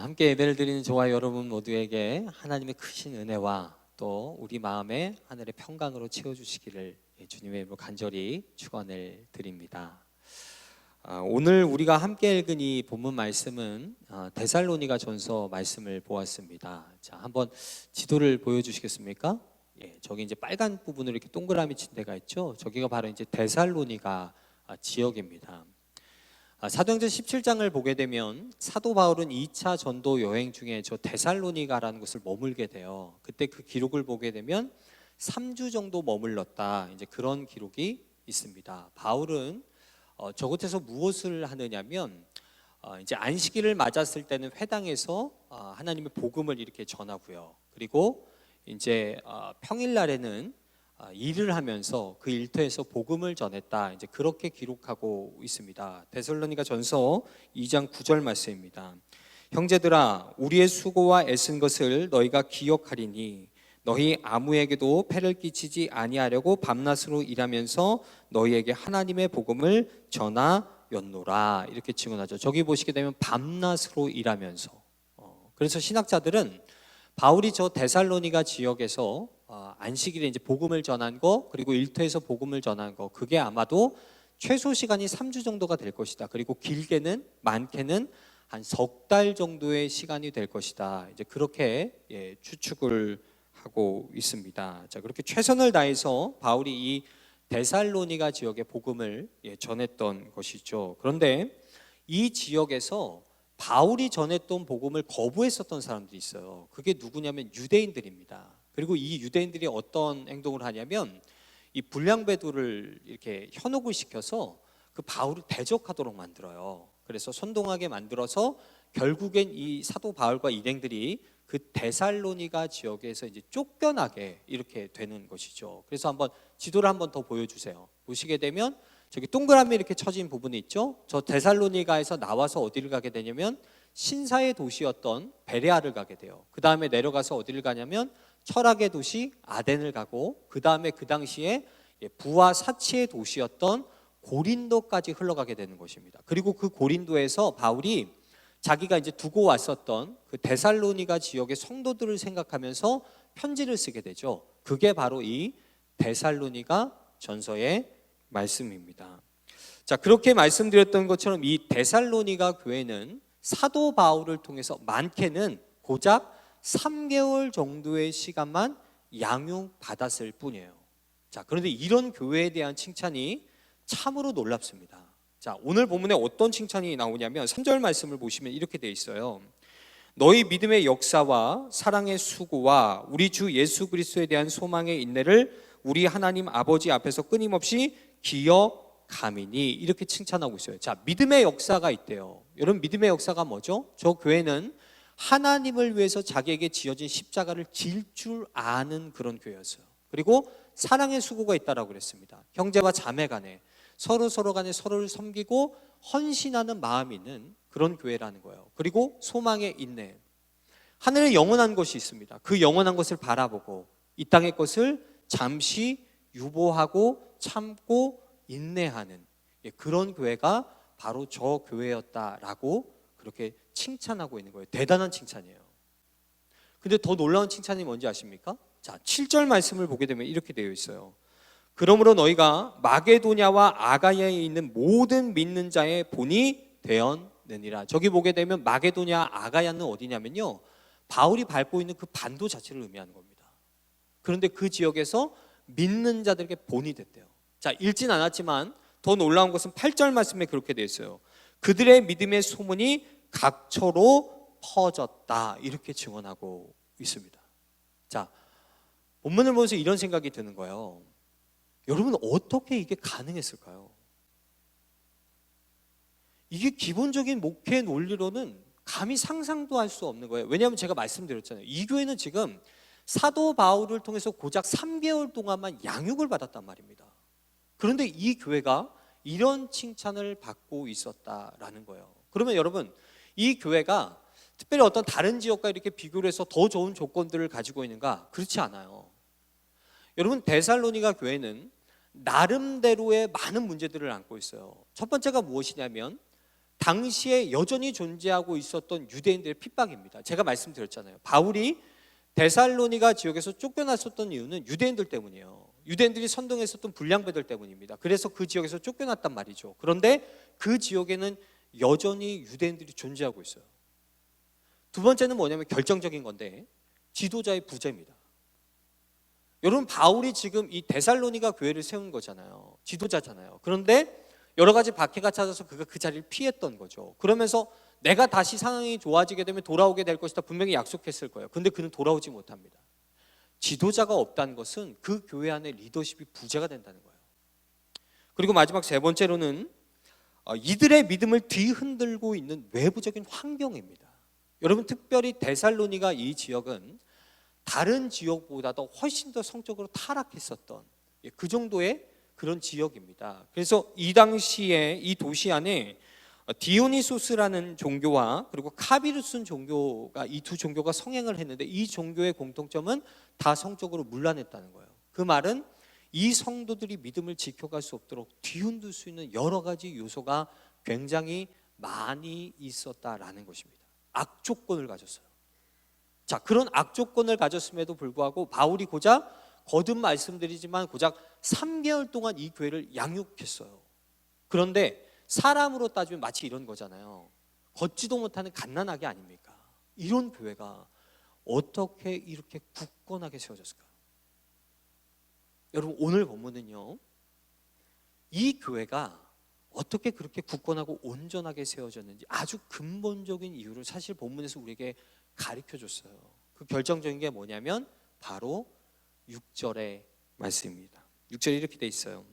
함께 예배를 드리는 저와 여러분 모두에게 하나님의 크신 은혜와 또 우리 마음에 하늘의 평강으로 채워주시기를 예, 주님의 이름으로 간절히 축원을 드립니다. 아, 오늘 우리가 함께 읽은 이 본문 말씀은 아, 데살로니가 전서 말씀을 보았습니다. 자, 한번 지도를 보여주시겠습니까? 예, 저기 이제 빨간 부분으로 이렇게 동그라미 친 데가 있죠. 저기가 바로 이제 데살로니가 아, 지역입니다. 아, 사도행전 17장을 보게 되면 사도 바울은 2차 전도 여행 중에 저 데살로니가라는 곳을 머물게 돼요. 그때 그 기록을 보게 되면 3주 정도 머물렀다. 이제 그런 기록이 있습니다. 바울은 어, 저곳에서 무엇을 하느냐면 어, 이제 안식일을 맞았을 때는 회당에서 어, 하나님의 복음을 이렇게 전하고요. 그리고 이제 어, 평일 날에는 아, 일을 하면서 그 일터에서 복음을 전했다. 이제 그렇게 기록하고 있습니다. 데살로니가 전서 2장 9절 말씀입니다. 형제들아 우리의 수고와 애쓴 것을 너희가 기억하리니 너희 아무에게도 패를 끼치지 아니하려고 밤낮으로 일하면서 너희에게 하나님의 복음을 전하였노라 이렇게 증언하죠. 저기 보시게 되면 밤낮으로 일하면서 어, 그래서 신학자들은 바울이 저 데살로니가 지역에서 어, 안식일에 이제 복음을 전한 거 그리고 일터에서 복음을 전한 거 그게 아마도 최소 시간이 3주 정도가 될 것이다. 그리고 길게는 많게는 한 석 달 정도의 시간이 될 것이다. 이제 그렇게 예, 추측을 하고 있습니다. 자 그렇게 최선을 다해서 바울이 이 데살로니가 지역의 복음을 예, 전했던 것이죠. 그런데 이 지역에서 바울이 전했던 복음을 거부했었던 사람들이 있어요. 그게 누구냐면 유대인들입니다. 그리고 이 유대인들이 어떤 행동을 하냐면 이 불량배도를 이렇게 현혹을 시켜서 그 바울을 대적하도록 만들어요. 그래서 선동하게 만들어서 결국엔 이 사도 바울과 일행들이 그 데살로니가 지역에서 이제 쫓겨나게 이렇게 되는 것이죠. 그래서 한번 지도를 한번 더 보여주세요. 보시게 되면 저기 동그라미 이렇게 쳐진 부분이 있죠. 저 데살로니가에서 나와서 어디를 가게 되냐면 신사의 도시였던 베레아를 가게 돼요. 그 다음에 내려가서 어디를 가냐면 철학의 도시 아덴을 가고 그 다음에 그 당시에 예, 부와 사치의 도시였던 고린도까지 흘러가게 되는 것입니다. 그리고 그 고린도에서 바울이 자기가 이제 두고 왔었던 그 데살로니가 지역의 성도들을 생각하면서 편지를 쓰게 되죠. 그게 바로 이 데살로니가 전서의 말씀입니다. 자, 그렇게 말씀드렸던 것처럼 이 데살로니가 교회는 사도 바울을 통해서 많게는 고작 3개월 정도의 시간만 양육 받았을 뿐이에요. 자, 그런데 이런 교회에 대한 칭찬이 참으로 놀랍습니다. 자, 오늘 본문에 어떤 칭찬이 나오냐면 3절 말씀을 보시면 이렇게 돼 있어요. 너희 믿음의 역사와 사랑의 수고와 우리 주 예수 그리스도에 대한 소망의 인내를 우리 하나님 아버지 앞에서 끊임없이 기억함이니 이렇게 칭찬하고 있어요. 자, 믿음의 역사가 있대요. 여러분 믿음의 역사가 뭐죠? 저 교회는 하나님을 위해서 자기에게 지어진 십자가를 질 줄 아는 그런 교회였어요. 그리고 사랑의 수고가 있다라고 그랬습니다. 형제와 자매 간에 서로 서로 간에 서로를 섬기고 헌신하는 마음이 있는 그런 교회라는 거예요. 그리고 소망의 인내. 하늘에 영원한 것이 있습니다. 그 영원한 것을 바라보고 이 땅의 것을 잠시 유보하고 참고 인내하는 예, 그런 교회가 바로 저 교회였다라고 그렇게 칭찬하고 있는 거예요. 대단한 칭찬이에요. 근데 더 놀라운 칭찬이 뭔지 아십니까? 자, 7절 말씀을 보게 되면 이렇게 되어 있어요. 그러므로 너희가 마게도냐와 아가야에 있는 모든 믿는 자의 본이 되었느니라. 저기 보게 되면 마게도냐 아가야는 어디냐면요. 바울이 밟고 있는 그 반도 자체를 의미하는 겁니다. 그런데 그 지역에서 믿는 자들에게 본이 됐대요. 자, 읽진 않았지만 더 놀라운 것은 8절 말씀에 그렇게 되어 있어요. 그들의 믿음의 소문이 각처로 퍼졌다. 이렇게 증언하고 있습니다. 자, 본문을 보면서 이런 생각이 드는 거예요. 여러분 어떻게 이게 가능했을까요? 이게 기본적인 목회 논리로는 감히 상상도 할 수 없는 거예요. 왜냐하면 제가 말씀드렸잖아요. 이 교회는 지금 사도 바울을 통해서 고작 3개월 동안만 양육을 받았단 말입니다. 그런데 이 교회가 이런 칭찬을 받고 있었다라는 거예요. 그러면 여러분 이 교회가 특별히 어떤 다른 지역과 이렇게 비교를 해서 더 좋은 조건들을 가지고 있는가? 그렇지 않아요. 여러분 데살로니가 교회는 나름대로의 많은 문제들을 안고 있어요. 첫 번째가 무엇이냐면 당시에 여전히 존재하고 있었던 유대인들의 핍박입니다. 제가 말씀드렸잖아요. 바울이 데살로니가 지역에서 쫓겨났었던 이유는 유대인들 때문이에요. 유대인들이 선동했었던 불량배들 때문입니다. 그래서 그 지역에서 쫓겨났단 말이죠. 그런데 그 지역에는 여전히 유대인들이 존재하고 있어요. 두 번째는 뭐냐면 결정적인 건데 지도자의 부재입니다. 여러분 바울이 지금 이 데살로니가 교회를 세운 거잖아요. 지도자잖아요. 그런데 여러 가지 박해가 찾아서 그가 그 자리를 피했던 거죠. 그러면서 내가 다시 상황이 좋아지게 되면 돌아오게 될 것이다 분명히 약속했을 거예요. 근데 그는 돌아오지 못합니다. 지도자가 없다는 것은 그 교회 안에 리더십이 부재가 된다는 거예요. 그리고 마지막 세 번째로는 어, 이들의 믿음을 뒤흔들고 있는 외부적인 환경입니다. 여러분 특별히 데살로니가 이 지역은 다른 지역보다도 훨씬 더 성적으로 타락했었던 예, 그 정도의 그런 지역입니다. 그래서 이 당시에 이 도시 안에 디오니소스라는 종교와 그리고 카비루스 종교가 이 두 종교가 성행을 했는데 이 종교의 공통점은 다 성적으로 문란했다는 거예요. 그 말은 이 성도들이 믿음을 지켜갈 수 없도록 뒤흔들 수 있는 여러 가지 요소가 굉장히 많이 있었다라는 것입니다. 악조건을 가졌어요. 자, 그런 악조건을 가졌음에도 불구하고 바울이 고작 거듭 말씀드리지만 고작 3개월 동안 이 교회를 양육했어요. 그런데 사람으로 따지면 마치 이런 거잖아요. 걷지도 못하는 갓난아기 아닙니까? 이런 교회가 어떻게 이렇게 굳건하게 세워졌을까? 여러분 오늘 본문은요. 이 교회가 어떻게 그렇게 굳건하고 온전하게 세워졌는지 아주 근본적인 이유를 사실 본문에서 우리에게 가르쳐 줬어요. 그 결정적인 게 뭐냐면 바로 6절의 말씀입니다. 6절에 이렇게 돼 있어요.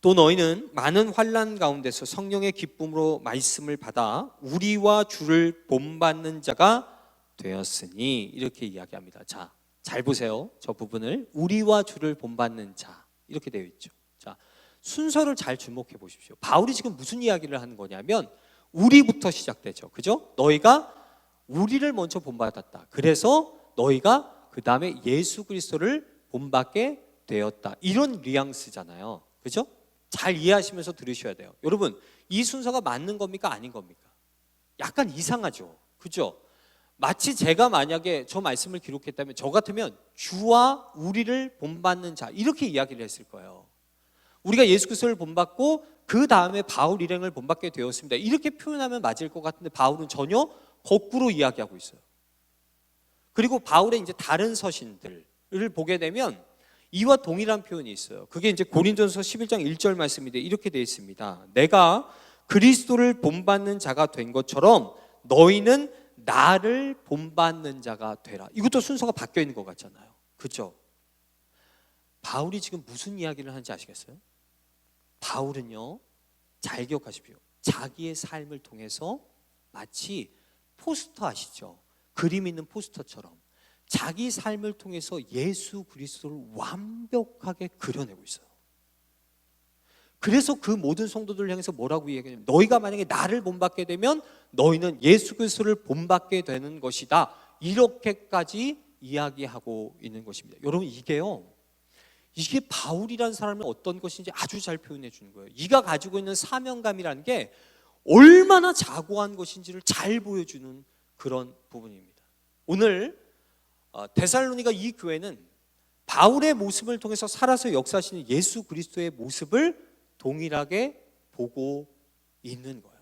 또 너희는 많은 환란 가운데서 성령의 기쁨으로 말씀을 받아 우리와 주를 본받는 자가 되었으니 이렇게 이야기합니다. 자, 잘 보세요. 저 부분을 우리와 주를 본받는 자 이렇게 되어 있죠. 자, 순서를 잘 주목해 보십시오. 바울이 지금 무슨 이야기를 하는 거냐면 우리부터 시작되죠. 그죠? 너희가 우리를 먼저 본받았다. 그래서 너희가 그 다음에 예수 그리스도를 본받게 되었다. 이런 뉘앙스잖아요. 그죠? 잘 이해하시면서 들으셔야 돼요. 여러분, 이 순서가 맞는 겁니까? 아닌 겁니까? 약간 이상하죠. 그죠? 마치 제가 만약에 저 말씀을 기록했다면 저 같으면 주와 우리를 본받는 자 이렇게 이야기를 했을 거예요. 우리가 예수 그리스도를 본받고 그 다음에 바울 일행을 본받게 되었습니다. 이렇게 표현하면 맞을 것 같은데 바울은 전혀 거꾸로 이야기하고 있어요. 그리고 바울의 이제 다른 서신들을 보게 되면 이와 동일한 표현이 있어요. 그게 이제 고린도서 11장 1절 말씀인데 이렇게 되어 있습니다. 내가 그리스도를 본받는 자가 된 것처럼 너희는 나를 본받는 자가 되라. 이것도 순서가 바뀌어 있는 것 같잖아요. 그렇죠? 바울이 지금 무슨 이야기를 하는지 아시겠어요? 바울은요. 잘 기억하십시오. 자기의 삶을 통해서 마치 포스터 아시죠? 그림 있는 포스터처럼 자기 삶을 통해서 예수 그리스도를 완벽하게 그려내고 있어요. 그래서 그 모든 성도들을 향해서 뭐라고 이야기하냐면 너희가 만약에 나를 본받게 되면 너희는 예수 그리스도를 본받게 되는 것이다. 이렇게까지 이야기하고 있는 것입니다. 여러분 이게요. 이게 바울이라는 사람은 어떤 것인지 아주 잘 표현해 주는 거예요. 이가 가지고 있는 사명감이라는 게 얼마나 자고한 것인지를 잘 보여주는 그런 부분입니다. 오늘 어, 데살로니가 이 교회는 바울의 모습을 통해서 살아서 역사하시는 예수 그리스도의 모습을 동일하게 보고 있는 거예요.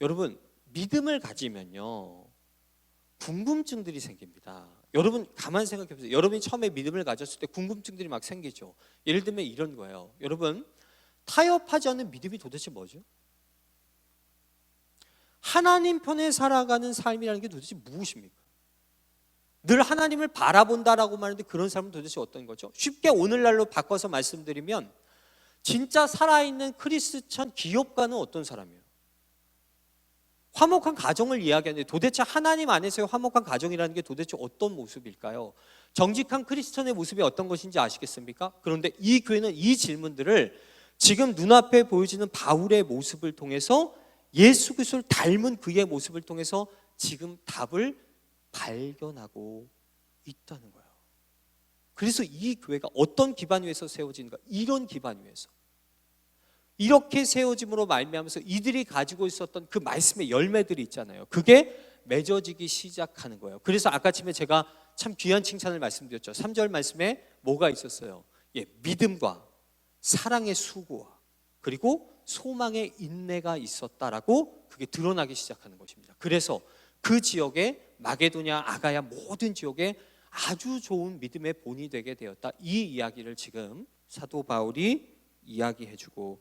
여러분 믿음을 가지면요 궁금증들이 생깁니다. 여러분 가만 생각해 보세요. 여러분이 처음에 믿음을 가졌을 때 궁금증들이 막 생기죠. 예를 들면 이런 거예요. 여러분 타협하지 않는 믿음이 도대체 뭐죠? 하나님 편에 살아가는 삶이라는 게 도대체 무엇입니까? 늘 하나님을 바라본다라고 말하는데 그런 사람은 도대체 어떤 거죠? 쉽게 오늘날로 바꿔서 말씀드리면 진짜 살아있는 크리스천 기업가는 어떤 사람이에요? 화목한 가정을 이야기하는데 도대체 하나님 안에서의 화목한 가정이라는 게 도대체 어떤 모습일까요? 정직한 크리스천의 모습이 어떤 것인지 아시겠습니까? 그런데 이 교회는 이 질문들을 지금 눈앞에 보여지는 바울의 모습을 통해서 예수 그리스도를 닮은 그의 모습을 통해서 지금 답을 발견하고 있다는 거예요. 그래서 이 교회가 어떤 기반 위에서 세워지는가? 이런 기반 위에서. 이렇게 세워짐으로 말미암아서 이들이 가지고 있었던 그 말씀의 열매들이 있잖아요. 그게 맺어지기 시작하는 거예요. 그래서 아까 침에 제가 참 귀한 칭찬을 말씀드렸죠. 3절 말씀에 뭐가 있었어요? 예, 믿음과 사랑의 수고와 그리고 소망의 인내가 있었다라고 그게 드러나기 시작하는 것입니다. 그래서 그 지역에 마게도냐, 아가야 모든 지역에 아주 좋은 믿음의 본이 되게 되었다. 이 이야기를 지금 사도 바울이 이야기해주고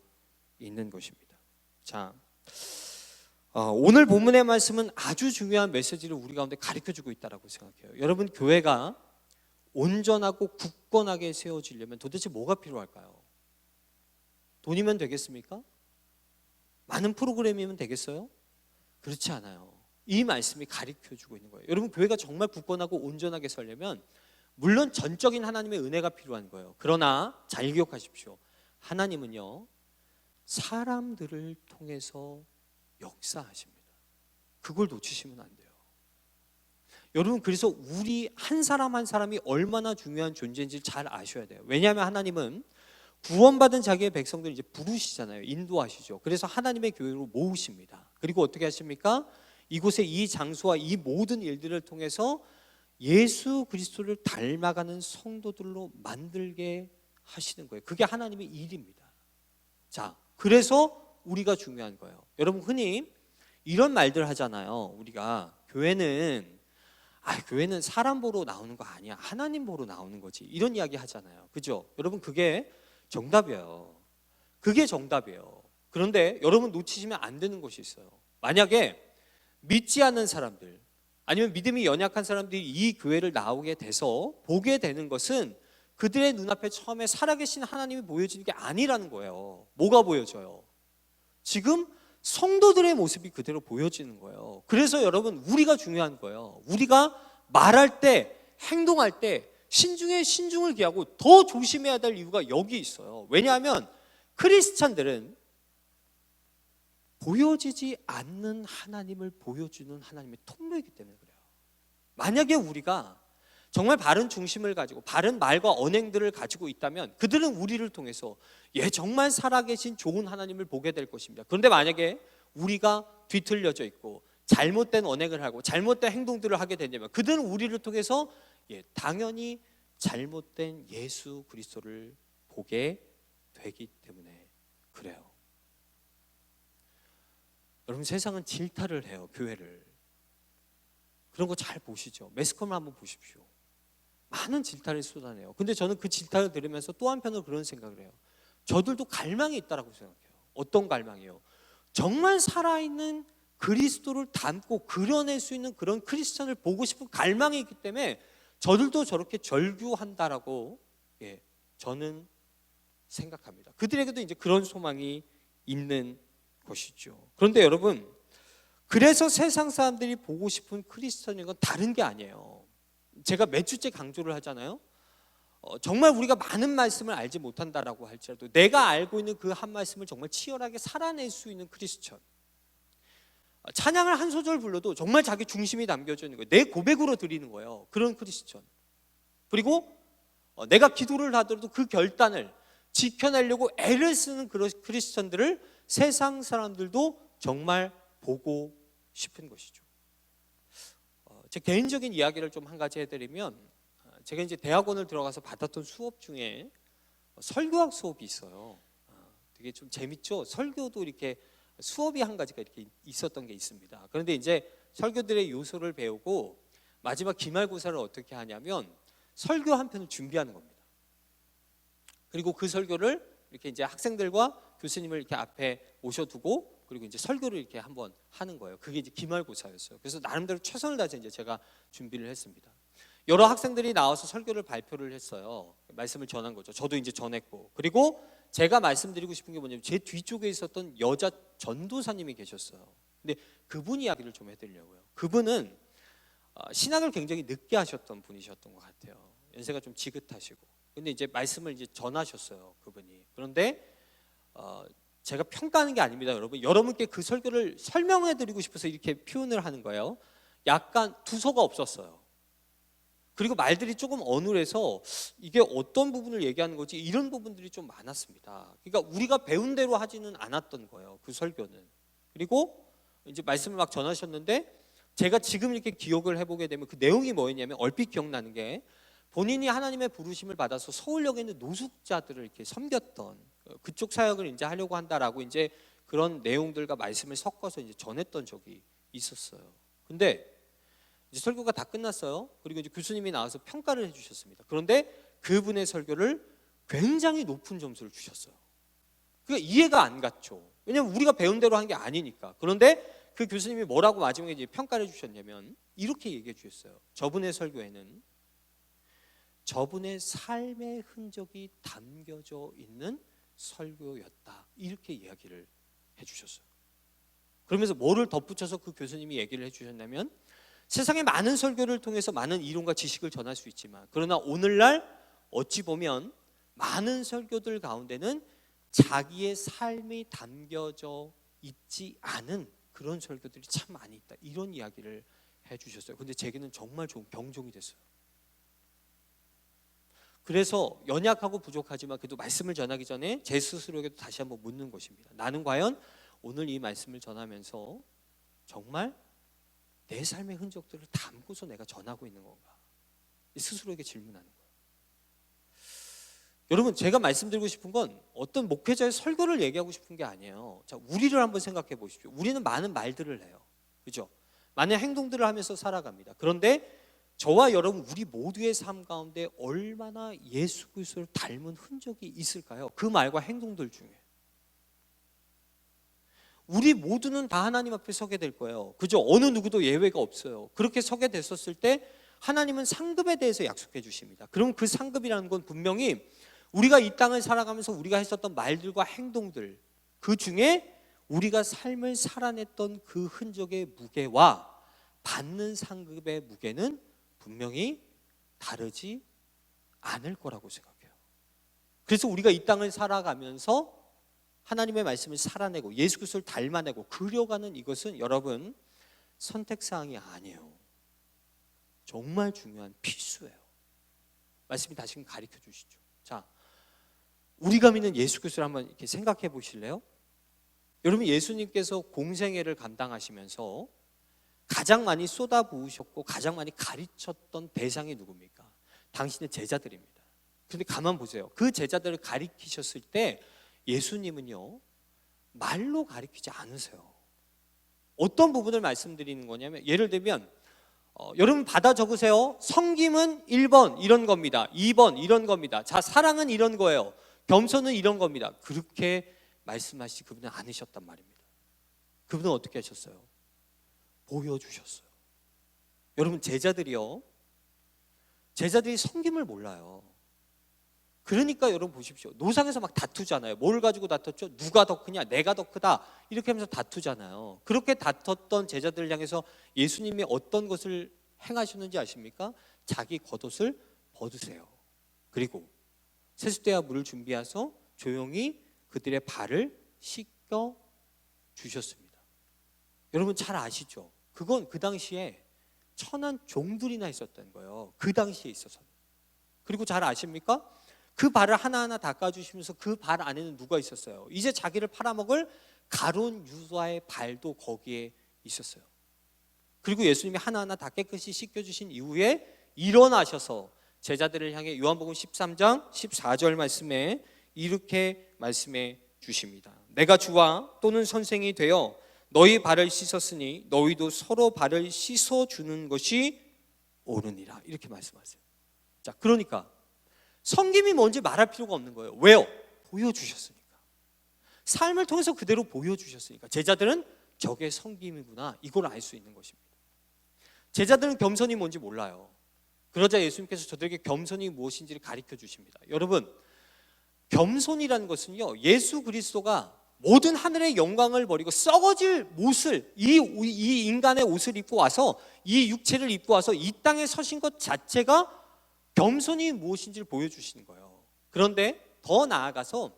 있는 것입니다. 자, 어, 오늘 본문의 말씀은 아주 중요한 메시지를 우리 가운데 가르쳐주고 있다라고 생각해요. 여러분 교회가 온전하고 굳건하게 세워지려면 도대체 뭐가 필요할까요? 돈이면 되겠습니까? 많은 프로그램이면 되겠어요? 그렇지 않아요. 이 말씀이 가르쳐 주고 있는 거예요. 여러분 교회가 정말 굳건하고 온전하게 서려면 물론 전적인 하나님의 은혜가 필요한 거예요. 그러나 잘 기억하십시오. 하나님은요. 사람들을 통해서 역사하십니다. 그걸 놓치시면 안 돼요. 여러분 그래서 우리 한 사람 한 사람이 얼마나 중요한 존재인지 잘 아셔야 돼요. 왜냐하면 하나님은 구원받은 자기의 백성들 이제 부르시잖아요. 인도하시죠. 그래서 하나님의 교회로 모으십니다. 그리고 어떻게 하십니까? 이곳에 이 장소와 이 모든 일들을 통해서 예수 그리스도를 닮아가는 성도들로 만들게 하시는 거예요. 그게 하나님의 일입니다. 자, 그래서 우리가 중요한 거예요. 여러분 흔히 이런 말들 하잖아요. 우리가 교회는 아, 교회는 사람 보러 나오는 거 아니야. 하나님 보러 나오는 거지. 이런 이야기 하잖아요. 그죠? 여러분 그게 정답이에요. 그게 정답이에요. 그런데 여러분 놓치시면 안 되는 것이 있어요. 만약에 믿지 않는 사람들 아니면 믿음이 연약한 사람들이 이 교회를 나오게 돼서 보게 되는 것은 그들의 눈앞에 처음에 살아계신 하나님이 보여지는 게 아니라는 거예요. 뭐가 보여져요? 지금 성도들의 모습이 그대로 보여지는 거예요. 그래서 여러분 우리가 중요한 거예요. 우리가 말할 때 행동할 때 신중에 신중을 기하고 더 조심해야 될 이유가 여기 있어요. 왜냐하면 크리스찬들은 보여지지 않는 하나님을 보여주는 하나님의 통로이기 때문에 그래요. 만약에 우리가 정말 바른 중심을 가지고 바른 말과 언행들을 가지고 있다면 그들은 우리를 통해서 예 정말 살아계신 좋은 하나님을 보게 될 것입니다. 그런데 만약에 우리가 뒤틀려져 있고 잘못된 언행을 하고 잘못된 행동들을 하게 된다면 그들은 우리를 통해서 예 당연히 잘못된 예수 그리스도를 보게 되기 때문에 그래요. 여러분 세상은 질타를 해요 교회를. 그런 거 잘 보시죠. 매스컴을 한번 보십시오. 많은 질타를 쏟아내요. 근데 저는 그 질타를 들으면서 또 한편으로 그런 생각을 해요. 저들도 갈망이 있다라고 생각해요. 어떤 갈망이요? 정말 살아있는 그리스도를 담고 그려낼 수 있는 그런 크리스천을 보고 싶은 갈망이 있기 때문에 저들도 저렇게 절규한다라고 예, 저는 생각합니다. 그들에게도 이제 그런 소망이 있는 것이죠. 그런데 여러분, 그래서 세상 사람들이 보고 싶은 크리스천인 건 다른 게 아니에요. 제가 몇 주째 강조를 하잖아요. 어, 정말 우리가 많은 말씀을 알지 못한다라고 할지라도 내가 알고 있는 그 한 말씀을 정말 치열하게 살아낼 수 있는 크리스천. 어, 찬양을 한 소절 불러도 정말 자기 중심이 담겨져 있는 거예요. 내 고백으로 드리는 거예요. 그런 크리스천. 그리고 어, 내가 기도를 하더라도 그 결단을 지켜내려고 애를 쓰는 그런 크리스천들을 세상 사람들도 정말 보고 싶은 것이죠. 어, 제 개인적인 이야기를 좀 한 가지 해드리면 어, 제가 이제 대학원을 들어가서 받았던 수업 중에 설교학 수업이 있어요. 어, 되게 좀 재밌죠. 설교도 이렇게 수업이 한 가지가 이렇게 있었던 게 있습니다. 그런데 이제 설교들의 요소를 배우고 마지막 기말고사를 어떻게 하냐면 설교 한 편을 준비하는 겁니다. 그리고 그 설교를 이렇게 이제 학생들과 교수님을 이렇게 앞에 모셔두고 그리고 이제 설교를 이렇게 한번 하는 거예요. 그게 이제 기말고사였어요. 그래서 나름대로 최선을 다해서 이제 제가 준비를 했습니다. 여러 학생들이 나와서 설교를 발표를 했어요. 말씀을 전한 거죠. 저도 이제 전했고. 그리고 제가 말씀드리고 싶은 게 뭐냐면 제 뒤쪽에 있었던 여자 전도사님이 계셨어요. 근데 그분 이야기를 좀 해드리려고요. 그분은 어, 신학을 굉장히 늦게 하셨던 분이셨던 것 같아요. 연세가 좀 지긋하시고. 근데 이제 말씀을 이제 전하셨어요. 그분이. 그런데 어, 제가 평가하는 게 아닙니다, 여러분. 여러분께 그 설교를 설명해 드리고 싶어서 이렇게 표현을 하는 거예요. 약간 두서가 없었어요. 그리고 말들이 조금 어눌해서 이게 어떤 부분을 얘기하는 거지 이런 부분들이 좀 많았습니다. 그러니까 우리가 배운 대로 하지는 않았던 거예요. 그 설교는. 그리고 이제 말씀을 막 전하셨는데 제가 지금 이렇게 기억을 해보게 되면 그 내용이 뭐였냐면 얼핏 기억나는 게 본인이 하나님의 부르심을 받아서 서울역에 있는 노숙자들을 이렇게 섬겼던 어, 그쪽 사역을 이제 하려고 한다라고 이제 그런 내용들과 말씀을 섞어서 이제 전했던 적이 있었어요. 근데 이제 설교가 다 끝났어요. 그리고 이제 교수님이 나와서 평가를 해주셨습니다. 그런데 그분의 설교를 굉장히 높은 점수를 주셨어요. 그러니까 이해가 안 갔죠. 왜냐면 우리가 배운 대로 한 게 아니니까. 그런데 그 교수님이 뭐라고 마지막에 이제 평가를 해주셨냐면 이렇게 얘기해 주셨어요. 저분의 설교에는 저분의 삶의 흔적이 담겨져 있는 설교였다. 이렇게 이야기를 해주셨어요. 그러면서 뭐를 덧붙여서 그 교수님이 얘기를 해주셨냐면 세상의 많은 설교를 통해서 많은 이론과 지식을 전할 수 있지만 그러나 오늘날 어찌 보면 많은 설교들 가운데는 자기의 삶이 담겨져 있지 않은 그런 설교들이 참 많이 있다. 이런 이야기를 해주셨어요. 근데 제게는 정말 좀 경종이 됐어요. 그래서 연약하고 부족하지만 그래도 말씀을 전하기 전에 제 스스로에게도 다시 한번 묻는 것입니다. 나는 과연 오늘 이 말씀을 전하면서 정말 내 삶의 흔적들을 담고서 내가 전하고 있는 건가? 스스로에게 질문하는 거예요. 여러분, 제가 말씀드리고 싶은 건 어떤 목회자의 설교를 얘기하고 싶은 게 아니에요. 자, 우리를 한번 생각해 보십시오. 우리는 많은 말들을 해요. 그죠? 많은 행동들을 하면서 살아갑니다. 그런데 저와 여러분 우리 모두의 삶 가운데 얼마나 예수 그리스도를 닮은 흔적이 있을까요? 그 말과 행동들 중에. 우리 모두는 다 하나님 앞에 서게 될 거예요. 그죠? 어느 누구도 예외가 없어요. 그렇게 서게 됐었을 때 하나님은 상급에 대해서 약속해 주십니다. 그럼 그 상급이라는 건 분명히 우리가 이 땅을 살아가면서 우리가 했었던 말들과 행동들 그 중에 우리가 삶을 살아냈던 그 흔적의 무게와 받는 상급의 무게는 분명히 다르지 않을 거라고 생각해요. 그래서 우리가 이 땅을 살아가면서 하나님의 말씀을 살아내고 예수 그리스도를 닮아내고 그려가는 이것은 여러분 선택 사항이 아니에요. 정말 중요한 필수예요. 말씀이 다시금 가르쳐 주시죠. 자, 우리가 믿는 예수 그리스도를 한번 이렇게 생각해 보실래요? 여러분 예수님께서 공생애를 감당하시면서 가장 많이 쏟아 부으셨고 가장 많이 가르쳤던 대상이 누굽니까? 당신의 제자들입니다. 그런데 가만 보세요. 그 제자들을 가리키셨을 때 예수님은요 말로 가리키지 않으세요. 어떤 부분을 말씀드리는 거냐면 예를 들면 어, 여러분 받아 적으세요. 성김은 1번 이런 겁니다. 2번 이런 겁니다. 자 사랑은 이런 거예요. 겸손은 이런 겁니다. 그렇게 말씀하시 그분은 않으셨단 말입니다. 그분은 어떻게 하셨어요? 보여주셨어요. 여러분 제자들이요. 제자들이 성김을 몰라요. 그러니까 여러분 보십시오. 노상에서 막 다투잖아요. 뭘 가지고 다퉜죠? 누가 더 크냐? 내가 더 크다. 이렇게 하면서 다투잖아요. 그렇게 다퉜던 제자들을 향해서 예수님이 어떤 것을 행하셨는지 아십니까? 자기 겉옷을 벗으세요. 그리고 세숫대와 물을 준비해서 조용히 그들의 발을 씻겨 주셨습니다. 여러분 잘 아시죠? 그건 그 당시에 천한 종들이나 있었던 거예요. 그 당시에 있어서. 그리고 잘 아십니까? 그 발을 하나하나 닦아주시면서 그 발 안에는 누가 있었어요? 이제 자기를 팔아먹을 가론 유다의 발도 거기에 있었어요. 그리고 예수님이 하나하나 다 깨끗이 씻겨주신 이후에 일어나셔서 제자들을 향해 요한복음 13장 14절 말씀에 이렇게 말씀해 주십니다. 내가 주와 또는 선생이 되어 너희 발을 씻었으니 너희도 서로 발을 씻어 주는 것이 옳으니라 이렇게 말씀하세요. 자, 그러니까 성김이 뭔지 말할 필요가 없는 거예요. 왜요? 보여 주셨으니까. 삶을 통해서 그대로 보여 주셨으니까. 제자들은 저게 성김이구나. 이걸 알 수 있는 것입니다. 제자들은 겸손이 뭔지 몰라요. 그러자 예수님께서 저들에게 겸손이 무엇인지를 가르쳐 주십니다. 여러분, 겸손이라는 것은요, 예수 그리스도가 모든 하늘의 영광을 버리고 썩어질 옷을 이, 이 인간의 옷을 입고 와서 이 육체를 입고 와서 이 땅에 서신 것 자체가 겸손이 무엇인지를 보여주시는 거예요. 그런데 더 나아가서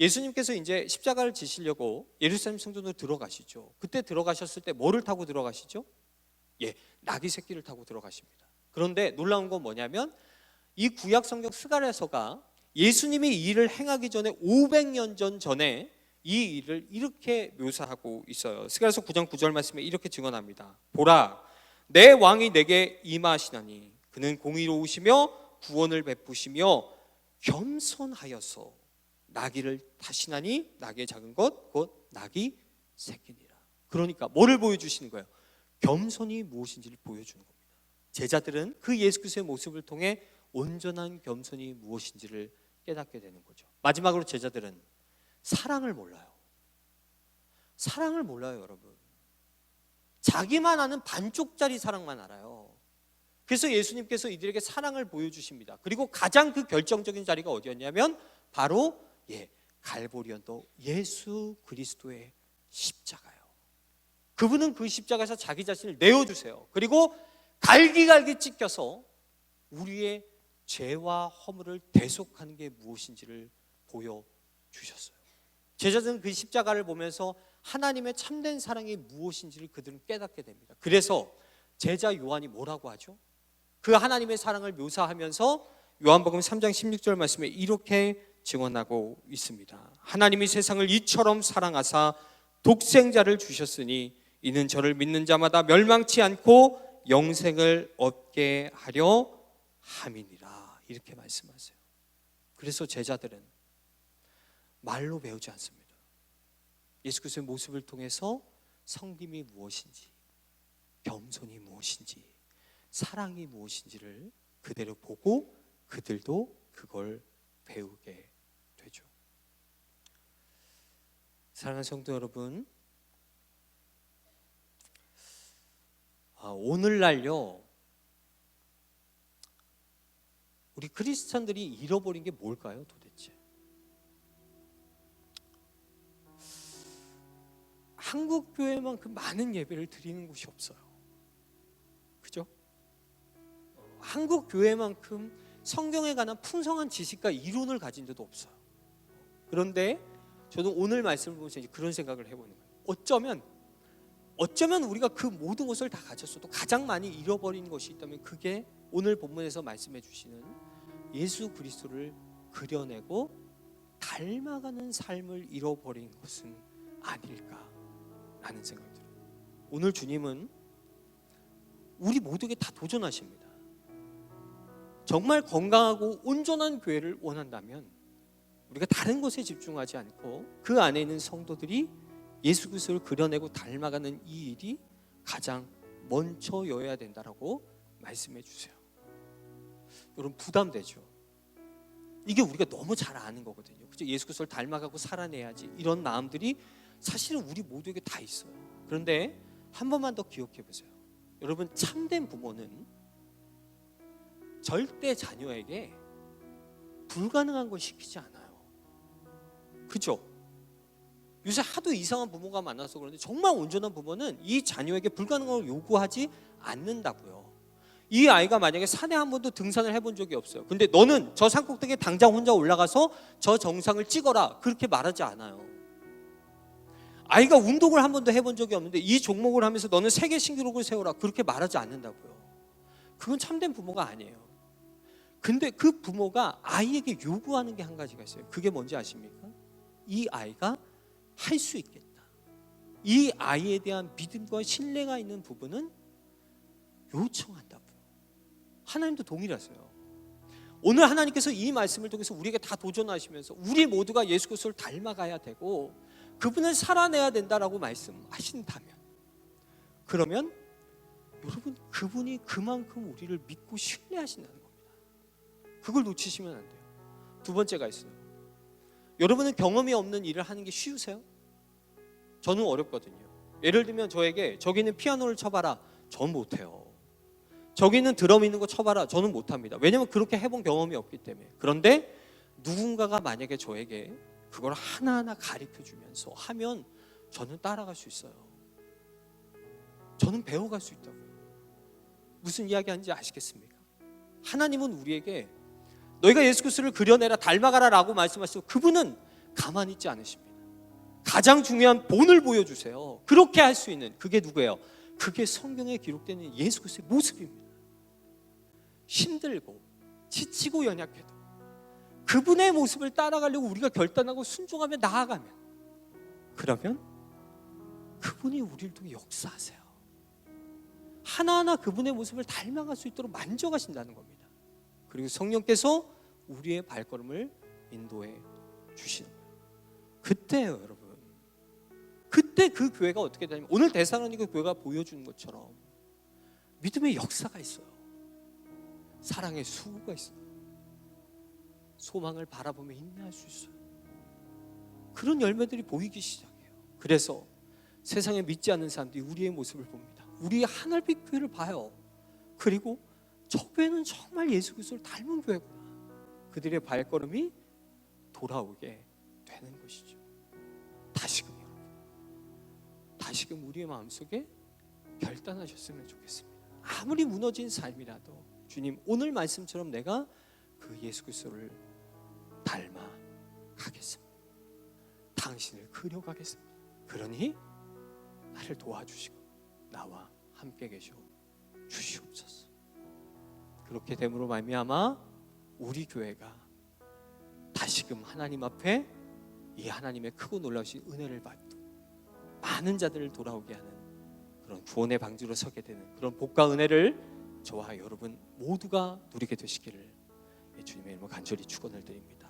예수님께서 이제 십자가를 지시려고 예루살렘 성전으로 들어가시죠. 그때 들어가셨을 때 뭐를 타고 들어가시죠? 예, 나귀 새끼를 타고 들어가십니다. 그런데 놀라운 건 뭐냐면 이 구약 성경 스가랴서가 예수님이 이 일을 행하기 전에 500년 전 전에 이 일을 이렇게 묘사하고 있어요. 스가랴서 9장 9절 말씀에 이렇게 증언합니다. 보라 내 왕이 내게 임하시나니 그는 공의로우시며 구원을 베푸시며 겸손하여서 나귀를 타시나니 나귀의 작은 것 곧 나귀 새끼니라. 그러니까 뭐를 보여주시는 거예요? 겸손이 무엇인지를 보여주는 겁니다. 제자들은 그 예수 그리스도의 모습을 통해 온전한 겸손이 무엇인지를 깨닫게 되는 거죠. 마지막으로 제자들은 사랑을 몰라요. 사랑을 몰라요, 여러분. 자기만 아는 반쪽짜리 사랑만 알아요. 그래서 예수님께서 이들에게 사랑을 보여주십니다. 그리고 가장 그 결정적인 자리가 어디였냐면 바로 예, 갈보리 언덕 예수 그리스도의 십자가요. 그분은 그 십자가에서 자기 자신을 내어주세요. 그리고 갈기갈기 찢겨서 우리의 죄와 허물을 대속하는 게 무엇인지를 보여주셨어요. 제자들은 그 십자가를 보면서 하나님의 참된 사랑이 무엇인지를 그들은 깨닫게 됩니다. 그래서 제자 요한이 뭐라고 하죠? 그 하나님의 사랑을 묘사하면서 요한복음 3장 16절 말씀에 이렇게 증언하고 있습니다. 하나님이 세상을 이처럼 사랑하사 독생자를 주셨으니 이는 저를 믿는 자마다 멸망치 않고 영생을 얻게 하려 함이니라. 이렇게 말씀하세요. 그래서 제자들은 말로 배우지 않습니다. 예수 그리스도의 모습을 통해서 성김이 무엇인지, 겸손이 무엇인지, 사랑이 무엇인지를 그대로 보고 그들도 그걸 배우게 되죠. 사랑하는 성도 여러분, 아, 오늘날요 우리 크리스찬들이 잃어버린 게 뭘까요, 도대체? 한국 교회만큼 많은 예배를 드리는 곳이 없어요. 그죠? 한국 교회만큼 성경에 관한 풍성한 지식과 이론을 가진 데도 없어요. 그런데 저도 오늘 말씀을 보면서 이제 그런 생각을 해보는 거예요. 어쩌면 어쩌면 우리가 그 모든 것을 다 가졌어도 가장 많이 잃어버린 것이 있다면 그게 오늘 본문에서 말씀해 주시는 예수 그리스도를 그려내고 닮아가는 삶을 잃어버린 것은 아닐까 라는 생각이 들어요. 오늘 주님은 우리 모두에게 다 도전하십니다. 정말 건강하고 온전한 교회를 원한다면 우리가 다른 것에 집중하지 않고 그 안에 있는 성도들이 예수 그리스도를 그려내고 닮아가는 이 일이 가장 먼저여야 된다라고 말씀해 주세요. 여러분 부담되죠. 이게 우리가 너무 잘 아는 거거든요. 그죠? 예수 그리스도를 닮아가고 살아내야지 이런 마음들이 사실은 우리 모두에게 다 있어요. 그런데 한 번만 더 기억해 보세요. 여러분 참된 부모는 절대 자녀에게 불가능한 걸 시키지 않아요. 그죠? 요새 하도 이상한 부모가 많아서 그런데 정말 온전한 부모는 이 자녀에게 불가능한 걸 요구하지 않는다고요. 이 아이가 만약에 산에 한 번도 등산을 해본 적이 없어요. 근데 너는 저 산꼭대기에 당장 혼자 올라가서 저 정상을 찍어라. 그렇게 말하지 않아요. 아이가 운동을 한 번도 해본 적이 없는데 이 종목을 하면서 너는 세계 신기록을 세워라. 그렇게 말하지 않는다고요. 그건 참된 부모가 아니에요. 근데 그 부모가 아이에게 요구하는 게 한 가지가 있어요. 그게 뭔지 아십니까? 이 아이가 할 수 있겠다. 이 아이에 대한 믿음과 신뢰가 있는 부분은 요청한다고요. 하나님도 동일하세요. 오늘 하나님께서 이 말씀을 통해서 우리에게 다 도전하시면서 우리 모두가 예수 그리스도를 닮아가야 되고 그분을 살아내야 된다라고 말씀하신다면 그러면 여러분 그분이 그만큼 우리를 믿고 신뢰하신다는 겁니다. 그걸 놓치시면 안 돼요. 두 번째가 있어요. 여러분은 경험이 없는 일을 하는 게 쉬우세요? 저는 어렵거든요. 예를 들면 저에게 저기는 피아노를 쳐봐라. 전 못해요. 저기는 드럼 있는 거 쳐봐라. 저는 못합니다. 왜냐면 그렇게 해본 경험이 없기 때문에. 그런데 누군가가 만약에 저에게 그걸 하나하나 가르쳐 주면서 하면 저는 따라갈 수 있어요. 저는 배워갈 수 있다고요. 무슨 이야기 하는지 아시겠습니까? 하나님은 우리에게 너희가 예수 그리스도를 그려내라 닮아가라라고 말씀하시고 그분은 가만히 있지 않으십니다. 가장 중요한 본을 보여주세요. 그렇게 할 수 있는 그게 누구예요? 그게 성경에 기록되는 예수 그리스도의 모습입니다. 힘들고 지치고 연약해도 그분의 모습을 따라가려고 우리가 결단하고 순종하며 나아가면 그러면 그분이 우리를 통해 역사하세요. 하나하나 그분의 모습을 닮아갈 수 있도록 만져가신다는 겁니다. 그리고 성령께서 우리의 발걸음을 인도해 주시는 거예요. 그때요, 여러분. 그때 그 교회가 어떻게 되냐면 오늘 대사로니가 교회가 보여주는 것처럼 믿음의 역사가 있어요. 사랑의 수고가 있어요. 소망을 바라보며 인내할 수 있어요. 그런 열매들이 보이기 시작해요. 그래서 세상에 믿지 않는 사람들이 우리의 모습을 봅니다. 우리의 하늘빛 교회를 봐요. 그리고 저 교회는 정말 예수 그리스도를 닮은 교회구나. 그들의 발걸음이 돌아오게 되는 것이죠. 다시금 여러분, 다시금 우리의 마음 속에 결단하셨으면 좋겠습니다. 아무리 무너진 삶이라도 주님 오늘 말씀처럼 내가 그 예수 그리스도를 닮아 가겠습니다. 당신을 그려가겠습니다. 그러니 나를 도와주시고 나와 함께 계셔 주시옵소서. 그렇게 됨으로 말미암아 우리 교회가 다시금 하나님 앞에 이 하나님의 크고 놀라우신 은혜를 받고 많은 자들을 돌아오게 하는 그런 구원의 방주로 서게 되는 그런 복과 은혜를 저와 여러분 모두가 누리게 되시기를 주님의 이름으로 간절히 축원을 드립니다.